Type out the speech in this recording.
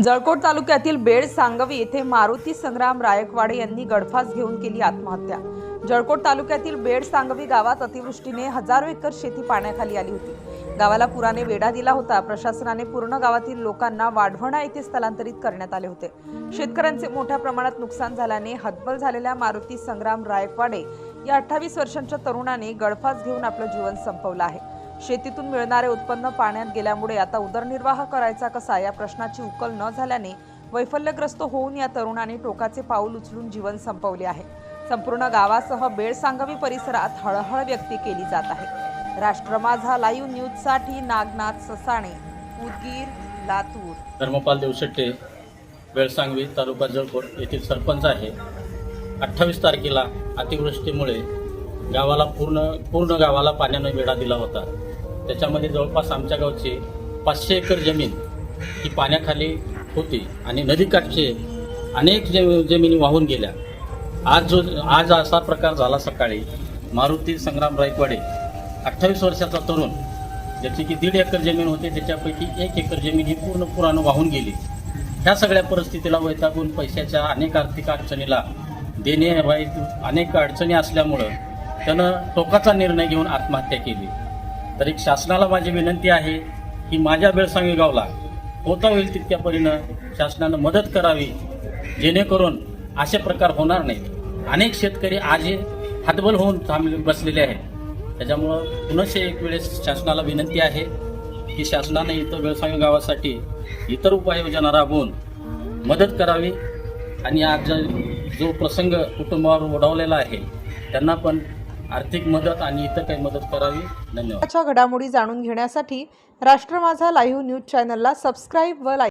जळकोट तालुक्यातील बेड सांगवी येथे मारुती संग्राम रायकवाडे यांनी गडफास घेऊन केली आत्महत्या. जळकोट तालुक्यातील बेड सांगवी गावात अतिवृष्टीने हजारो एकर शेती पाण्याखाली आली होती. गावाला पुराने वेढा दिला होता. प्रशासनाने पूर्ण गावातील लोकांना वाढवणा येथे स्थलांतरित करण्यात आले होते. शेतकऱ्यांचे मोठ्या प्रमाणात नुकसान झाल्याने हतबल झालेल्या मारुती संग्राम रायकवाडे या अठ्ठावीस वर्षांच्या तरुणाने गळफास घेऊन आपलं जीवन संपवलं आहे. शेतीतून मिळणारे उत्पन्न पाण्यात गेल्यामुळे आता उदरनिर्वाह करायचा कसा या प्रश्नाची उकल न झाल्याने वैफल्यग्रस्त होऊन या तरुणाने टोकाचे पाऊल उचलून जीवन संपवले आहे. संपूर्ण गावासह बेळसांगवी परिसरात हळहळ व्यक्त केली जात आहे. राष्ट्र माझा लाईव्ह न्यूजसाठी नागनाथ ससाणे उदगीर लातूर. धर्मपाल देवशेट्टे बेळसांगवी तालुका जळकोट येथील सरपंच आहे. अठ्ठावीस तारखेला अतिवृष्टीमुळे गावाला पूर्ण पूर्ण गावाला पाण्यानं वेढा दिला होता. त्याच्यामध्ये जवळपास आमच्या गावची पाचशे एकर जमीन ही पाण्याखाली होती आणि नदीकाठचे अनेक जे जमिनी वाहून गेल्या. आज जो आज असा प्रकार झाला सकाळी. मारुती संग्राम रायकवाडे अठ्ठावीस वर्षाचा तरुण ज्याची की दीड एकर जमीन होती त्याच्यापैकी एक एकर जमीन ही पूर्ण पुरानं वाहून गेली. ह्या सगळ्या परिस्थितीला वैतागून पैशाच्या अनेक आर्थिक अडचणीला देणे अनेक अडचणी असल्यामुळं त्यानं टोकाचा निर्णय घेऊन आत्महत्या केली. तर एक शासनाला माझी विनंती आहे की माझ्या बेळसांगी गावला होता होईल तितक्या परीनं शासनानं मदत करावी जेणेकरून असे प्रकार होणार नाहीत. अनेक शेतकरी आजही हातबल होऊन थांबले बसलेले आहेत. त्याच्यामुळं पुनश्च एक वेळेस शासनाला विनंती आहे की शासनाने इतर व्यवसाय गावासाठी इतर उपाययोजना राबवून मदत करावी आणि आज जो- प्रसंग कुटुंबावर ओढवलेला आहे त्यांना पण आर्थिक मदत आणि इतर काही मदत करावी. धन्यवाद. घडामोडी जाणून घेण्यासाठी राष्ट्र माझा लाईव्ह न्यूज चॅनलला सबस्क्राईब व लाईक